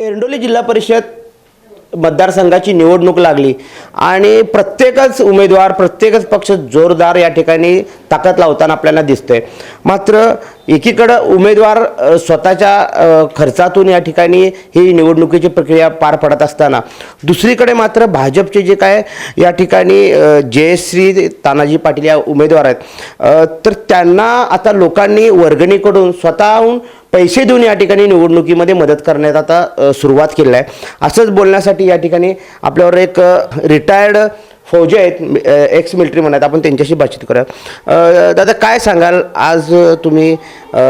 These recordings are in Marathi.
एरंडोली जिल्हा परिषद मतदारसंघाची निवडणूक लागली. आणि प्रत्येकच उमेदवार प्रत्येकच पक्ष जोरदार या ठिकाणी ताकद लावताना आपल्याला दिसतंय. मात्र एकीकडं उमेदवार स्वतःच्या खर्चातून या ठिकाणी ही निवडणुकीची प्रक्रिया पार पडत असताना. दुसरीकडे मात्र भाजपचे जे काय या ठिकाणी जयश्री तानाजी पाटील या उमेदवार आहेत तर त्यांना आता लोकांनी वर्गणीकडून स्वतःहून पैसे देऊन या ठिकाणी निवडणुकीमध्ये मदत करण्यात आता सुरुवात केली आहे. असंच बोलण्यासाठी या ठिकाणी आपल्यावर एक रिटायर्ड फौजी आहेत एक्स मिलिटरी म्हणत आपण त्यांच्याशी बातचीत करूया दादा काय सांगाल? आज तुम्ही अ,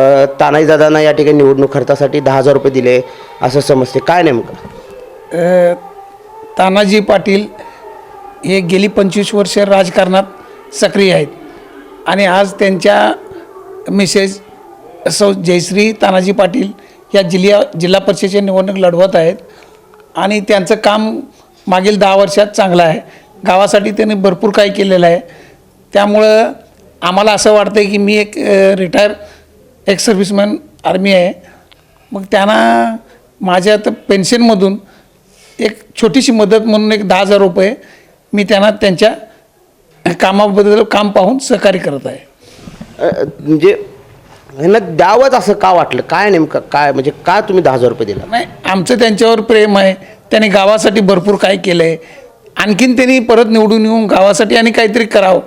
तानाजी दादांना या ठिकाणी निवडणूक खर्चासाठी दहा हजार रुपये दिले असं समजते. काय नेमकं? तानाजी पाटील हे गेली पंचवीस वर्ष राजकारणात सक्रिय आहेत. आणि आज त्यांच्या मिसेस सौ जयश्री तानाजी पाटील या जिल्ह्या जिल्हा परिषदेच्या निवडणूक लढवत आहेत. आणि त्यांचं काम मागील दहा वर्षात चांगलं आहे. गावासाठी त्यांनी भरपूर काही केलेलं आहे. त्यामुळं आम्हाला असं वाटतं आहे की मी एक रिटायर एक्स सर्व्हिसमॅन आर्मी आहे. मग त्यांना माझ्या तर पेन्शनमधून एक छोटीशी मदत म्हणून एक दहा हजार रुपये मी त्यांना त्यांच्या कामाबद्दल काम पाहून सहकार्य करत आहे. म्हणजे ह्यांना द्यावंच असं का वाटलं? काय नेमकं काय म्हणजे का तुम्ही दहा हजार रुपये दिला? नाही आमचं त्यांच्यावर प्रेम आहे. त्यांनी गावासाठी भरपूर काय केलं आहे आणखीन त्यांनी परत निवडून येऊन गावासाठी आणि काहीतरी करावं.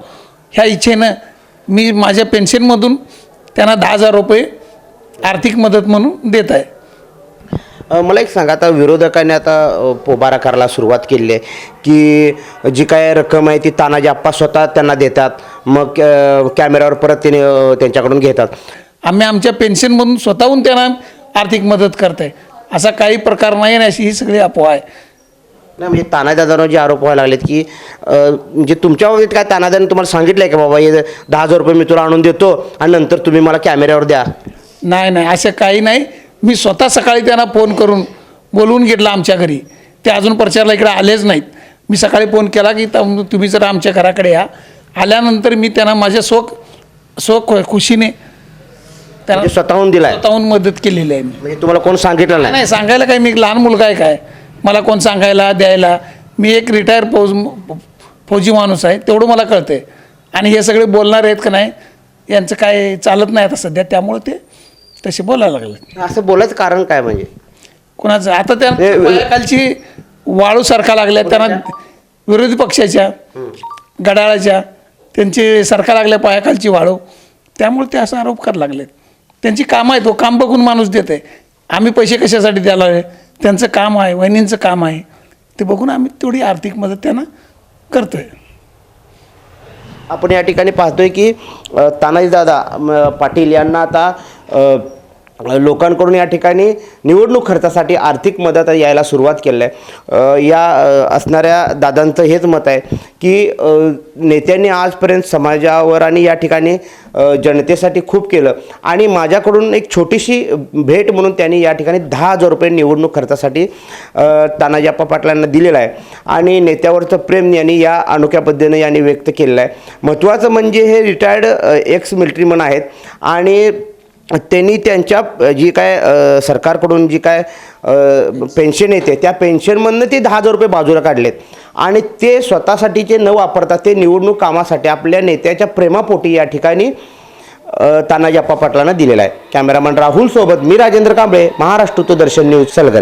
ह्या इच्छेनं मी माझ्या पेन्शनमधून त्यांना दहा हजार रुपये आर्थिक मदत म्हणून देत आहे. मला एक सांगा आता विरोधकांनी आता पोबारा करायला सुरुवात केली आहे की जी काय रक्कम आहे ती तानाजी आप्पा स्वतः त्यांना देतात मग कॅमेऱ्यावर परत त्याने त्यांच्याकडून घेतात. आम्ही आमच्या पेन्शनमधून स्वतःहून त्यांना आर्थिक मदत करत आहे. असा काही प्रकार नाही अशी ही सगळी अफवा आहे. नाही म्हणजे तानादादांवर जे आरोप व्हायला लागलेत की म्हणजे तुमच्या बाबतीत काय तानादाने तुम्हाला सांगितलं आहे का बाबा हे दहा हजार रुपये मी तुला आणून देतो आणि नंतर तुम्ही मला कॅमेऱ्यावर द्या? नाही नाही असं काही नाही. मी स्वतः सकाळी त्यांना फोन करून बोलवून घेतलं आमच्या घरी. ते अजून प्रचारला इकडे आलेच नाहीत. मी सकाळी फोन केला की तम- तुम्ही जरा आमच्या घराकडे या. आल्यानंतर मी त्यांना माझ्या स्वक स्व खुशीने त्यांना म्हणजे स्वतःहून दिलाय? स्वतःहून मदत केलेली आहे मी. म्हणजे तुम्हाला कोण सांगितलं नाही? नाही सांगायला काय मी लहान मुलगा आहे काय? मला कोण सांगायला द्यायला? मी एक रिटायर फौज फौजी माणूस आहे तेवढं मला कळतंय. आणि हे सगळे बोलणार आहेत का नाही यांचं काय चालत नाही आता सध्या त्यामुळे ते तसे बोलायला लागले असं बोलायचं कारण काय म्हणजे? कोणाचं? आता त्या हे- पायाखालची वाळू सारखा लागल्या त्यांना विरोधी पक्षाच्या गडाळाच्या त्यांची सरका लागल्या पायाखालची वाळू. त्यामुळे ते असा आरोप करायला लागलेत. त्यांची कामं आहेत तो काम बघून माणूस देत आहे आम्ही पैसे कशासाठी द्यायला त्यांचं काम आहे वहिनींचं काम आहे ते बघून आम्ही तेवढी आर्थिक मदत त्यांना करतोय. आपण या ठिकाणी पाहतोय की तानाजी दादा पाटील यांना आता लोकांकडून या ठिकाणी निवडणूक खर्चासाठी आर्थिक मदत यायला सुरुवात केली आहे. या असणाऱ्या दादांचं हेच मत आहे की नेत्यांनी आजपर्यंत समाजावर आणि या ठिकाणी जनतेसाठी खूप केलं. आणि माझ्याकडून एक छोटीशी भेट म्हणून त्यांनी या ठिकाणी दहा हजार रुपये निवडणूक खर्चासाठी तानाजाप्पा पाटलांना दिलेलं आहे. आणि नेत्यावरचं प्रेम यांनी या अनोख्या पद्धतीने यांनी व्यक्त केलेलं आहे. महत्त्वाचं म्हणजे हे रिटायर्ड एक्स मिलिटरीमन आहेत. आणि त्यांनी त्यांच्या जी काय सरकारकडून जी काय पेन्शन येते त्या पेन्शनमधनं ते दहा हजार रुपये बाजूला काढलेत. आणि ते स्वतःसाठीचे न वापरता ते निवडणूक कामासाठी आपल्या नेत्याच्या प्रेमापोटी या ठिकाणी तानाजी अप्पा पाटलांना दिलेला आहे. कॅमेरामॅन राहुल सोबत मी राजेंद्र कांबळे महाराष्ट्र दर्शन न्यूज सलगर.